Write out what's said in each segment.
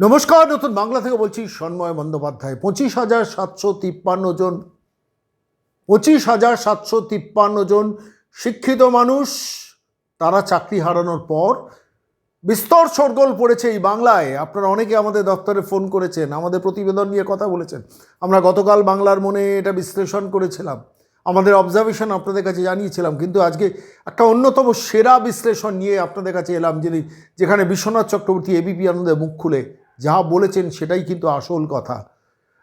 নমস্কার, নতুন বাংলা থেকে বলছি সন্ময় বন্দ্যোপাধ্যায়। পঁচিশ হাজার সাতশো তিপ্পান্ন জন, পঁচিশ হাজার সাতশো তিপ্পান্ন জন শিক্ষিত মানুষ তারা চাকরি হারানোর পর বিস্তর সরগোল পড়েছে এই বাংলায়। আপনারা অনেকে আমাদের দপ্তরে ফোন করেছেন, আমাদের প্রতিবেদন নিয়ে কথা বলেছেন। আমরা গতকাল বাংলার মনে এটা বিশ্লেষণ করেছিলাম, আমাদের অবজারভেশন আপনাদের কাছে জানিয়েছিলাম, কিন্তু আজকে একটা অন্যতম সেরা বিশ্লেষণ নিয়ে আপনাদের কাছে এলাম, যিনি যেখানে বিশ্বনাথ চক্রবর্তী এবিপি আনন্দে মুখ খুলে যা বলেছেন সেটাই কিন্তু আসল কথা।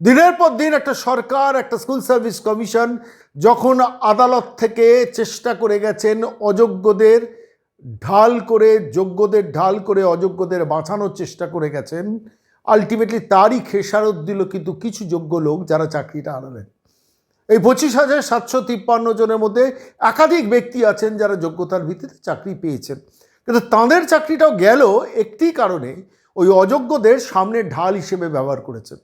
দিনের পর দিন একটা সরকার, একটা স্কুল সার্ভিস কমিশন যখন আদালত থেকে চেষ্টা করে গেছেন অযোগ্যদের ঢাল করে, যোগ্যদের ঢাল করে অযোগ্যদের বাঁচানোর চেষ্টা করে গেছেন আলটিমেটলি তারই খেসারত দিল কিন্তু কিছু যোগ্য লোক যারা চাকরিটা হারালেন এই পঁচিশ হাজার সাতশো তিপ্পান্ন জনের মধ্যে একাধিক ব্যক্তি আছেন যারা যোগ্যতার ভিত্তিতে চাকরি পেয়েছেন। কিন্তু তাঁদের চাকরিটাও গেল একটি কারণে ওই অযোগ্যদের সামনে ঢাল হিসেবে ব্যবহার করেছে।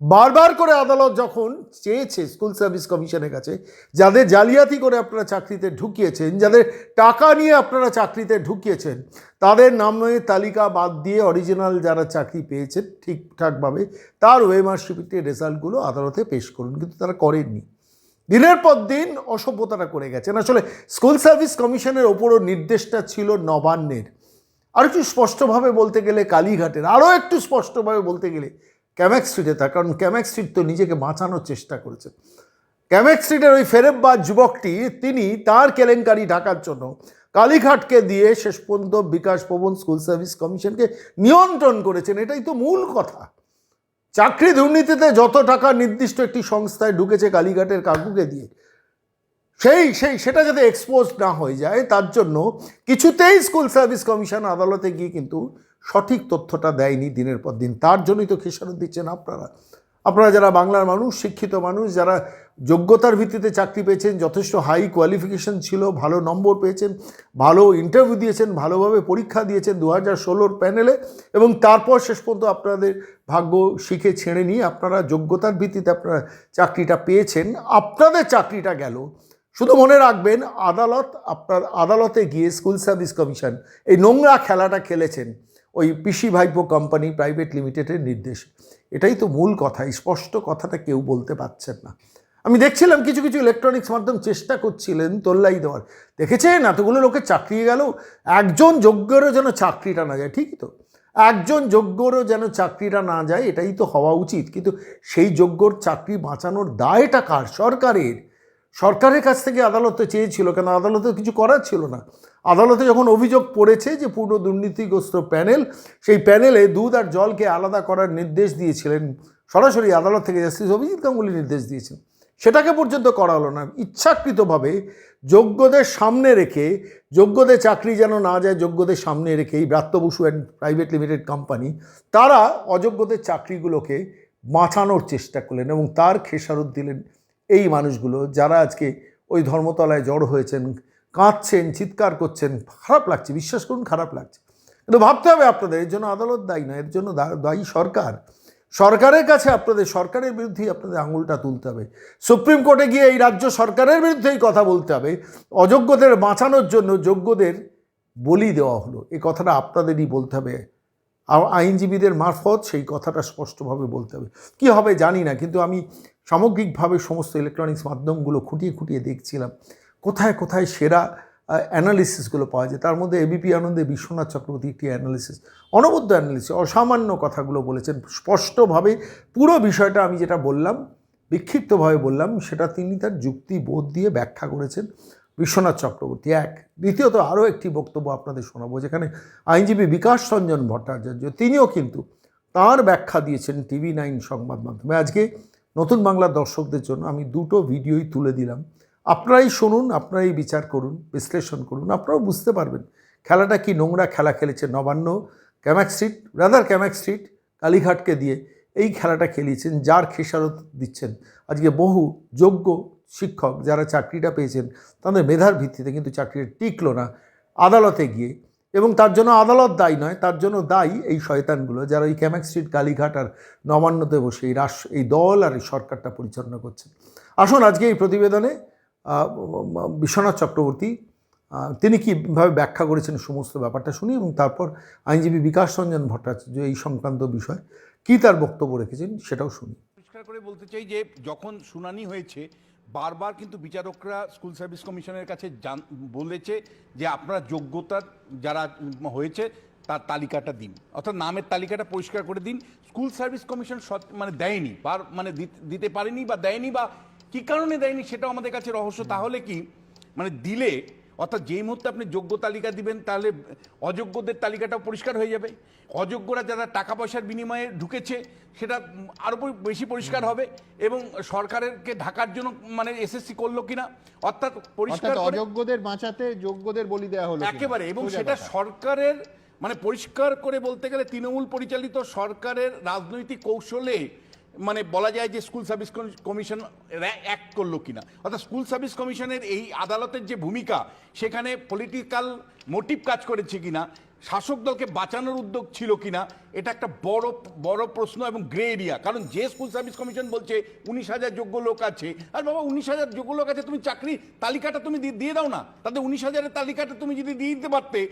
বারবার করে আদালত যখন চেয়েছে স্কুল সার্ভিস কমিশনের কাছে, যাদের জালিয়াতি করে আপনারা চাকরিতে ঢুকিয়েছেন, যাদের টাকা নিয়ে আপনারা চাকরিতে ঢুকিয়েছেন, তাদের নামের তালিকা বাদ দিয়ে অরিজিনাল যারা চাকরি পেয়েছেন ঠিকঠাকভাবে, তার ওয়েমার্কশিটের রেজাল্টগুলো আদালতে পেশ করুন, কিন্তু তারা করেননি। দিনের পর দিন অসভ্যতাটা করে গেছেন। আসলে স্কুল সার্ভিস কমিশনের ওপরও নির্দেশটা ছিল নবান্নের। আর একটু স্পষ্টভাবে বলতে গেলে কালীঘাটের, আরও একটু স্পষ্টভাবে বলতে গেলে ক্যামেক স্ট্রিটে তার, কারণ ক্যামেক স্ট্রিট তো নিজেকে বাঁচানোর চেষ্টা করেছে। ক্যামেক স্ট্রিটের ওই ফেরেববাজ যুবকটি, তিনি তার কেলেঙ্কারি ঢাকার জন্য কালীঘাটকে দিয়ে শেষ পর্যন্ত বিকাশ ভবন, স্কুল সার্ভিস কমিশনকে নিয়ন্ত্রণ করেছেন। এটাই তো মূল কথা। চাকরি দুর্নীতিতে যত টাকা নির্দিষ্ট একটি সংস্থায় ঢুকেছে কালীঘাটের কাকুকে দিয়ে সেই সেই সেটা যাতে এক্সপোজ না হয়ে যায়, তার জন্য কিছুতেই স্কুল সার্ভিস কমিশন আদালতে গিয়ে কিন্তু সঠিক তথ্যটা দেয়নি দিনের পর দিন। তার জন্যই তো খেসারত দিচ্ছেন আপনারা। আপনারা যারা বাংলার মানুষ, শিক্ষিত মানুষ, যারা যোগ্যতার ভিত্তিতে চাকরি পেয়েছেন, যথেষ্ট হাই কোয়ালিফিকেশন ছিল, ভালো নম্বর পেয়েছেন, ভালো ইন্টারভিউ দিয়েছেন, ভালোভাবে পরীক্ষা দিয়েছেন দু হাজার ষোলোর প্যানেলে এবং তারপর শেষ পর্যন্ত আপনাদের ভাগ্য শিখে ছেড়ে নিয়ে আপনারা যোগ্যতার ভিত্তিতে আপনারা চাকরিটা পেয়েছেন। আপনাদের চাকরিটা গেল। শুধু মনে রাখবেন, আদালত আপনার, আদালতে গিয়ে স্কুল সার্ভিস কমিশন এই নোংরা খেলাটা খেলেছেন ওই পিসি ভাইপো কোম্পানি প্রাইভেট লিমিটেডের নির্দেশ। এটাই তো মূল কথা স্পষ্ট কথাটা কেউ বলতে পারছেন না। আমি দেখছিলাম কিছু কিছু ইলেকট্রনিক্স মাধ্যম চেষ্টা করছিলেন তোল্লাই দেওয়ার। দেখেছেন? এতগুলো লোকের চাকরি গেল, একজন যোগ্যরও যেন চাকরিটা না যায়, ঠিকই তো। একজন যোগ্যরও যেন চাকরিটা না যায়, এটাই তো হওয়া উচিত। কিন্তু সেই যোগ্যর চাকরি বাঁচানোর দায়টা কার? সরকারের। সরকারের কাছ থেকে আদালতে চেয়েছিল, কেন আদালতে কিছু করার ছিল না। আদালতে যখন অভিযোগ পড়েছে যে পূর্ণ দুর্নীতিগ্রস্ত প্যানেল, সেই প্যানেলে দুধ আর জলকে আলাদা করার নির্দেশ দিয়েছিলেন, সরাসরি আদালত থেকে জাস্টিস অভিজিৎ গাঙ্গুলি নির্দেশ দিয়েছেন। সেটাকে পর্যন্ত করা হলো না। ইচ্ছাকৃতভাবে যোগ্যদের সামনে রেখে, যোগ্যদের চাকরি যেন না যায়, যোগ্যদের সামনে রেখে এই Bratya Basu and private limited company, তারা অযোগ্যদের চাকরিগুলোকে বাঁচানোর চেষ্টা করলেন এবং তার খেসারত দিলেন এই মানুষগুলো যারা আজকে ওই ধর্মতলায় জড়ো হয়েছেন, কাঁদছেন, চিৎকার করছেন, খারাপ লাগছে, বিশ্বাস করুন, খারাপ লাগছে। কিন্তু ভাবতে হবে আপনাদের, এর জন্য আদালত দায়ী না, এর জন্য দায়ী সরকার। সরকারের কাছে আপনাদের, সরকারের বিরুদ্ধেই আপনাদের আঙুলটা তুলতে হবে। সুপ্রিম কোর্টে গিয়ে এই রাজ্য সরকারের বিরুদ্ধেই কথা বলতে হবে। অযোগ্যদের বাঁচানোর জন্য যোগ্যদের বলি দেওয়া হলো। এই কথাটা আপনাদেরই বলতে হবে। আইনজীবীদের মারফত সেই কথাটা স্পষ্টভাবে বলতে হবে। কী হবে জানি না, কিন্তু আমি সামগ্রিকভাবে সমস্ত ইলেকট্রনিক্স মাধ্যমগুলো খুঁটিয়ে খুঁটিয়ে দেখছিলাম। কোথায় কোথায় সেরা অ্যানালিসিসগুলো পাওয়া যায়? তার মধ্যে এবিপি আনন্দে বিশ্বনাথ চক্রবর্তী একটি অ্যানালিসিস অনবদ্য অ্যানালিসিস অসামান্য কথাগুলো বলেছেন। স্পষ্টভাবে পুরো বিষয়টা আমি যেটা বললাম, বিক্ষিপ্তভাবে বললাম, সেটা তিনি তার যুক্তি বোধ দিয়ে ব্যাখ্যা করেছেন বিশ্বনাথ চক্রবর্তী। এক। দ্বিতীয়ত, আরও একটি বক্তব্য আপনাদের শোনাবো, যেখানে আইনজীবী বিকাশ রঞ্জন ভট্টাচার্য, তিনিও কিন্তু তার ব্যাখ্যা দিয়েছেন টিভি নাইন সংবাদ মাধ্যমে। আজকে নতুন বাংলার দর্শকদের জন্য আমি দুটো ভিডিওই তুলে দিলাম। আপনারাই শুনুন, আপনারাই বিচার করুন, বিশ্লেষণ করুন, আপনারাও বুঝতে পারবেন খেলাটা কি নোংরা খেলা খেলেছে Nabanna, Camac street, rather Camac street, কালীঘাটকে দিয়ে এই খেলাটা খেলিয়েছেন, যার খেসারত দিচ্ছেন। আজকে বহু যোগ্য শিক্ষক যারা চাকরিটা পেয়েছেন, তাদের মেধার ভিত্তিতে কিন্তু চাকরিটা টিকলো না। আদালতে গিয়ে এবং তার জন্য আদালত দায়ী নয়, তার জন্য দায়ী এই শয়তানগুলো যারা এই ক্যামাক স্ট্রিট কালীঘাট আর নবান্নতে বসে এই রাষ্ট্র, এই দল আর এই সরকারটা পরিচালনা করছে। আসুন আজকে এই প্রতিবেদনে বিশ্বনাথ চক্রবর্তী তিনি কীভাবে ব্যাখ্যা করেছেন সমস্ত ব্যাপারটা শুনি এবং তারপর আইনজীবী বিকাশ রঞ্জন ভট্টাচার্য এই সংক্রান্ত বিষয় কী তার বক্তব্য রেখেছেন সেটাও শুনি। পরিষ্কার করে বলতে চাই যে যখন শুনানি হয়েছে বারবার কিন্তু বিচারকরা স্কুল সার্ভিস কমিশনের কাছে বলেছে যে আপনারা যোগ্যতা যারা হয়েছে তার তালিকাটা দিন। অর্থাৎ নামের তালিকাটা পরিষ্কার করে দিন। স্কুল সার্ভিস কমিশন মানে দেয়নি বার মানে দিতে পারেনি বা দেয়নি বা কী কারণে দেয়নি সেটাও আমাদের কাছে রহস্য। তাহলে কি মানে দিলে অর্থাৎ যেই মুহূর্তে আপনি যোগ্য তালিকা দিবেন তাহলে অযোগ্যদের তালিকাটাও পরিষ্কার হয়ে যাবে। অযোগ্যরা যারা টাকা পয়সার বিনিময়ে ঢুকেছে সেটা আরও বেশি পরিষ্কার হবে এবং সরকারেরকে ঢাকার জন্য মানে এসএসসি করল কিনা অর্থাৎ পরিষ্কার অযোগ্যদের বাঁচাতে যোগ্যদের বলি দেওয়া হলো একেবারে এবং সেটা সরকারের মানে পরিষ্কার করে বলতে গেলে তৃণমূল পরিচালিত সরকারের রাজনৈতিক কৌশলে মানে বলা যায় যে স্কুল সার্ভিস কমিশন অ্যাক্ট করল কিনা। অর্থাৎ স্কুল সার্ভিস কমিশনের এই আদালতের যে ভূমিকা, সেখানে পলিটিক্যাল মোটিভ কাজ করেছে কিনা, শাসক দলকে বাঁচানোর উদ্যোগ ছিল কিনা এটা একটা বড় বড় প্রশ্ন এবং গ্রে এরিয়া। কারণ যে স্কুল সার্ভিস কমিশন বলছে উনিশ হাজার যোগ্য লোক আছে। আর বাবা উনিশ হাজার যোগ্য লোক আছে তুমি চাকরি তালিকাটা তুমি দিয়ে দাও না। তাদের উনিশ হাজারের তালিকাটা তুমি যদি দিয়ে দিতে পারতে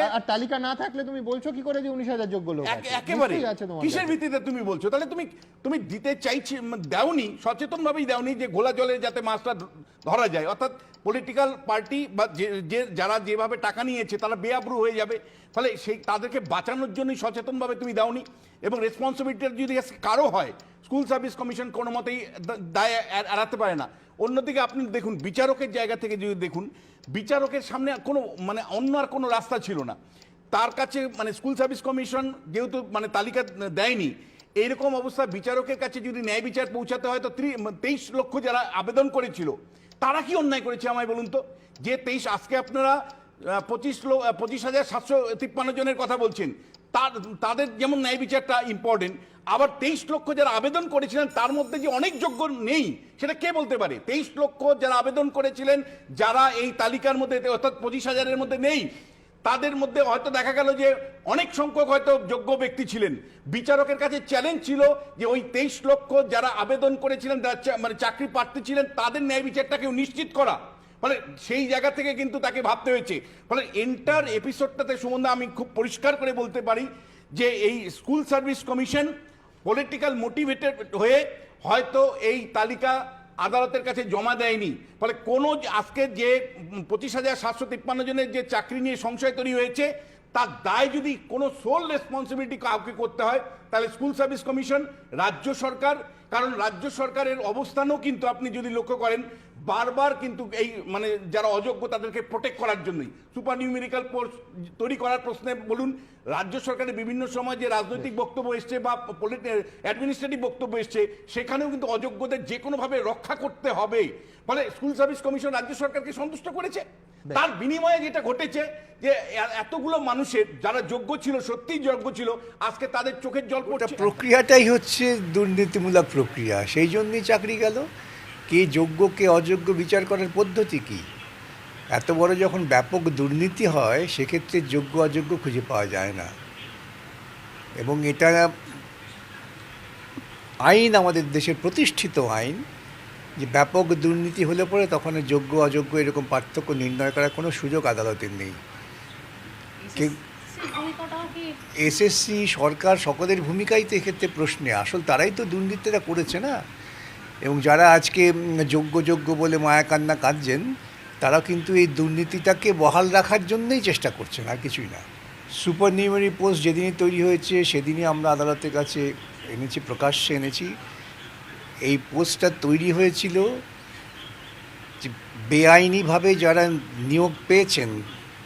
আর তালিকা না থাকলে তুমি বলছো কি করে যে উনিশ হাজার যোগ্য লোক একেবারে। কিসের ভিত্তিতে তুমি বলছো? তাহলে তুমি তুমি দিতে চাইছি দাওনি সচেতন ভাবেই দাওনি যে ঘোলা জলে যাতে মাছটা ধরা যায়। অর্থাৎ পলিটিক্যাল পার্টি বা যে- যে যারা যেভাবে টাকা নিয়েছে তারা বেআব্রু হয়ে যাবে। ফলে সেই তাদেরকে বাঁচানোর জন্যই সচেতনভাবে তুমি দাওনি এবং রেসপন্সিবিলিটি যদি কারও হয় স্কুল সার্ভিস কমিশন কোনো মতেই দায় এড়াতে পারে না। অন্যদিকে আপনি দেখুন, বিচারকের জায়গা থেকে যদি দেখুন, বিচারকের সামনে কোনো মানে অন্য আর কোনো রাস্তা ছিল না। তার কাছে মানে স্কুল সার্ভিস কমিশন যেহেতু মানে তালিকা দেয়নি, এইরকম অবস্থা বিচারকের কাছে যদি ন্যায় বিচার পৌঁছাতে হয়, তো তেইশ লক্ষ যারা আবেদন করেছিল, তারা কি অন্যায় করেছে আমায় বলুন তো? যে তেইশ, আজকে আপনারা পঁচিশ লো- পঁচিশ হাজার সাতশো তিপ্পান্ন জনের কথা বলছেন। তার, তাদের যেমন ন্যায় বিচারটা ইম্পর্টেন্ট আবার তেইশ লক্ষ যারা আবেদন করেছিলেন, তার মধ্যে যে অনেক যোগ্য নেই, সেটা কে বলতে পারে? তেইশ লক্ষ যারা আবেদন করেছিলেন, যারা এই তালিকার মধ্যে, অর্থাৎ পঁচিশ হাজারের মধ্যে নেই, তাদের মধ্যে হয়তো দেখা গেল যে অনেক সংখ্যক হয়তো যোগ্য ব্যক্তি ছিলেন। বিচারকের কাছে চ্যালেঞ্জ ছিল যে ওই তেইশ লক্ষ যারা আবেদন করেছিলেন মানে চাকরি প্রার্থী ছিলেন, তাদের ন্যায় বিচারটাকে নিশ্চিত করা। ফলে সেই জায়গা থেকে কিন্তু তাকে ভাবতে হয়েছে। ফলে এন্টার এপিসোডটাতে সম্বন্ধে আমি খুব পরিষ্কার করে বলতে পারি যে এই school service commission political motivated হয়ে হয়তো এই তালিকা আদালতের কাছে জমা দেয়নি। ফলে কোনো আজকে যে পঁচিশ হাজার সাতশো তিপ্পান্ন জনের যে চাকরি নিয়ে সংশয় তৈরি হয়েছে, তার দায় যদি কোনো সোল রেসপন্সিবিলিটি কাউকে করতে হয়, তাহলে স্কুল সার্ভিস কমিশন রাজ্য সরকার, কারণ রাজ্য সরকারের অবস্থানও কিন্তু আপনি যদি লক্ষ্য করেন বারবার কিন্তু এই মানে যারা অযোগ্য তাদেরকে প্রোটেক্ট করার জন্যই। সুপার নিউমেরিক্যাল পোস্ট তৈরি করার প্রশ্নে বলুন রাজ্য সরকারের বিভিন্ন সময় যে রাজনৈতিক বক্তব্য এসছে বা অ্যাডমিনিস্ট্রেটিভ বক্তব্য এসছে সেখানেও কিন্তু অযোগ্যদের যে কোনোভাবে রক্ষা করতে হবে। ফলে স্কুল সার্ভিস কমিশন রাজ্য সরকারকে সন্তুষ্ট করেছে। তার বিনিময়ে যেটা ঘটেছে যে এতগুলো মানুষের যারা যোগ্য ছিল সত্যিই যোগ্য ছিল আজকে তাদের চোখের জল পড়ছে। প্রক্রিয়াটাই হচ্ছে দুর্নীতিমূলক প্রক্রিয়া। সেই জন্যই চাকরি গেল। কে যোগ্য, কে অযোগ্য বিচার করার পদ্ধতি কি? এত বড় যখন ব্যাপক দুর্নীতি হয়, সেক্ষেত্রে যোগ্য, অযোগ্য খুঁজে পাওয়া যায় না। এবং এটা আইন, আমাদের দেশের প্রতিষ্ঠিত আইন, যে ব্যাপক দুর্নীতি হলে পরে তখন যোগ্য, অযোগ্য এরকম পার্থক্য নির্ণয় করার কোনো সুযোগ আদালতের নেই। এসএসসি সরকার সকলের ভূমিকাই তো এক্ষেত্রে প্রশ্নে। আসল তারাই তো দুর্নীতিটা করেছে না? এবং যারা আজকে যোগ্য যোগ্য বলে মায়া কান্না কাঁদছেন তারা কিন্তু এই দুর্নীতিটাকে বহাল রাখার জন্যই চেষ্টা করছেন, আর কিছুই না। সুপার নিউমারি পোস্ট যেদিনই তৈরি হয়েছে, সেদিনই আমরা আদালতের কাছে এনেছি, প্রকাশ্যে এনেছি। এই পোস্টটা তৈরি হয়েছিল বেআইনিভাবে যারা নিয়োগ পেয়েছেন,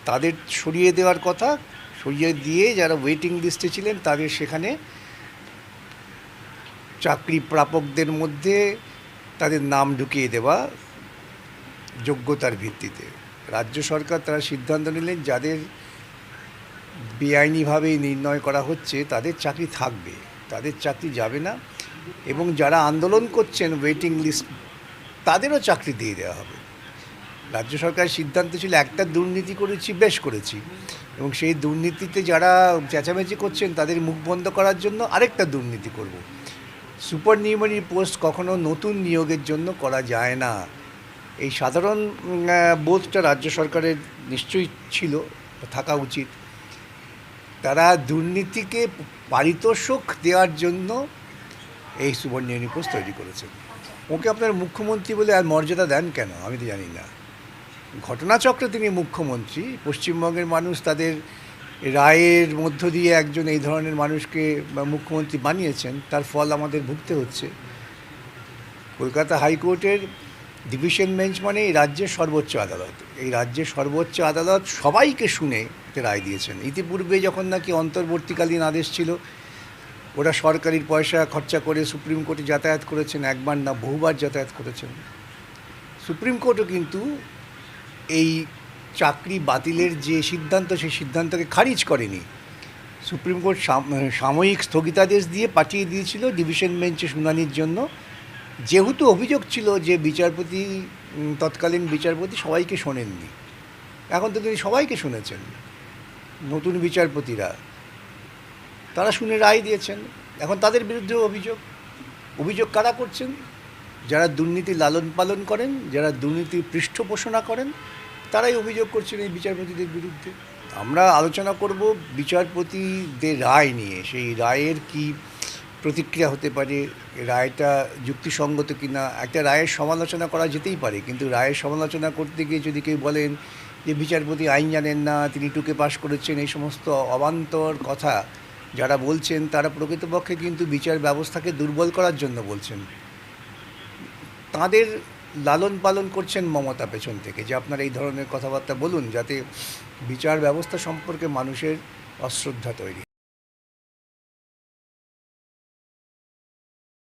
তাদের সরিয়ে দেওয়ার কথা, সরিয়ে দিয়ে যারা ওয়েটিং লিস্টে ছিলেন, তাদের সেখানে চাকরি প্রাপকদের মধ্যে তাদের নাম ঢুকিয়ে দেওয়া যোগ্যতার ভিত্তিতে। রাজ্য সরকার তারা সিদ্ধান্ত নিলেন, যাদের বেআইনিভাবে নির্ণয় করা হচ্ছে, তাদের চাকরি থাকবে, তাদের চাকরি যাবে না এবং যারা আন্দোলন করছেন ওয়েটিং লিস্ট তাদেরও চাকরি দিয়ে দেওয়া হবে। রাজ্য সরকারের সিদ্ধান্ত ছিল, একটা দুর্নীতি করেছি, বেশ করেছি এবং সেই দুর্নীতিতে যারা চেঁচামেচি করছেন, তাদের মুখ বন্ধ করার জন্য আরেকটা দুর্নীতি করব। সুপার নিউমারি পোস্ট কখনো নতুন নিয়োগের জন্য করা যায় না। এই সাধারণ বোধটা রাজ্য সরকারের নিশ্চয়ই ছিল থাকা উচিত। তারা দুর্নীতিকে পারিতোষক দেওয়ার জন্য এই সুবর্ণ পোস্ট তৈরি করেছেন ওকে আপনার মুখ্যমন্ত্রী বলে আর মর্যাদা দেন কেন? আমি তো জানি না। ঘটনাচক্রে তিনি মুখ্যমন্ত্রী, পশ্চিমবঙ্গের মানুষ তাদের রায়ের মধ্য দিয়ে একজন এই ধরনের মানুষকে মুখ্যমন্ত্রী বানিয়েছেন, তার ফল আমাদের ভুগতে হচ্ছে। কলকাতা হাইকোর্টের ডিভিশন বেঞ্চ মানে এই রাজ্যের সর্বোচ্চ আদালত। এই রাজ্যের সর্বোচ্চ আদালত সবাইকে শুনে রায় দিয়েছেন। ইতিপূর্বে যখন নাকি অন্তর্বর্তীকালীন আদেশ ছিল, ওরা সরকারির পয়সা খরচা করে সুপ্রিম কোর্টে যাতায়াত করেছেন, একবার না বহুবার যাতায়াত করেছেন। সুপ্রিম কোর্টও কিন্তু এই চাকরি বাতিলের যে সিদ্ধান্ত, সেই সিদ্ধান্তকে খারিজ করেনি। সুপ্রিম কোর্ট সাম- সাময়িক স্থগিতাদেশ দিয়ে পাঠিয়ে দিয়েছিল ডিভিশন বেঞ্চে শুনানির জন্য। যেহেতু অভিযোগ ছিল যে বিচারপতি তৎকালীন বিচারপতি সবাইকে শোনেননি। এখন তো তিনি সবাইকে শুনেছেন, নতুন বিচারপতিরা। তারা শুনে রায় দিয়েছেন। এখন তাদের বিরুদ্ধে অভিযোগ। অভিযোগ কারা করছেন? যারা দুর্নীতি লালন পালন করেন, যারা দুর্নীতির পৃষ্ঠপোষণা করেন তারাই অভিযোগ করছেন এই বিচারপতিদের বিরুদ্ধে। আমরা আলোচনা করব বিচারপতিদের রায় নিয়ে, সেই রায়ের কি প্রতিক্রিয়া হতে পারে, রায়টা যুক্তিসঙ্গত কিনা, একটা রায়ের সমালোচনা করা যেতেই পারে, কিন্তু রায়ের সমালোচনা করতে গিয়ে যদি কেউ বলেন যে বিচারপতি আইন জানেন না, তিনি টুকে পাশ করেছেন, এই সমস্ত অবান্তর কথা যারা বলছেন, তারা প্রকৃতপক্ষে কিন্তু বিচার ব্যবস্থাকে দুর্বল করার জন্য বলছেন। তাদের লালন পালন করছেন মমতা পেছন থেকে। যে আপনার এই ধরনের কথাবার্তা বলুন, যাতে বিচার ব্যবস্থা সম্পর্কে মানুষের অশ্রদ্ধা তৈরি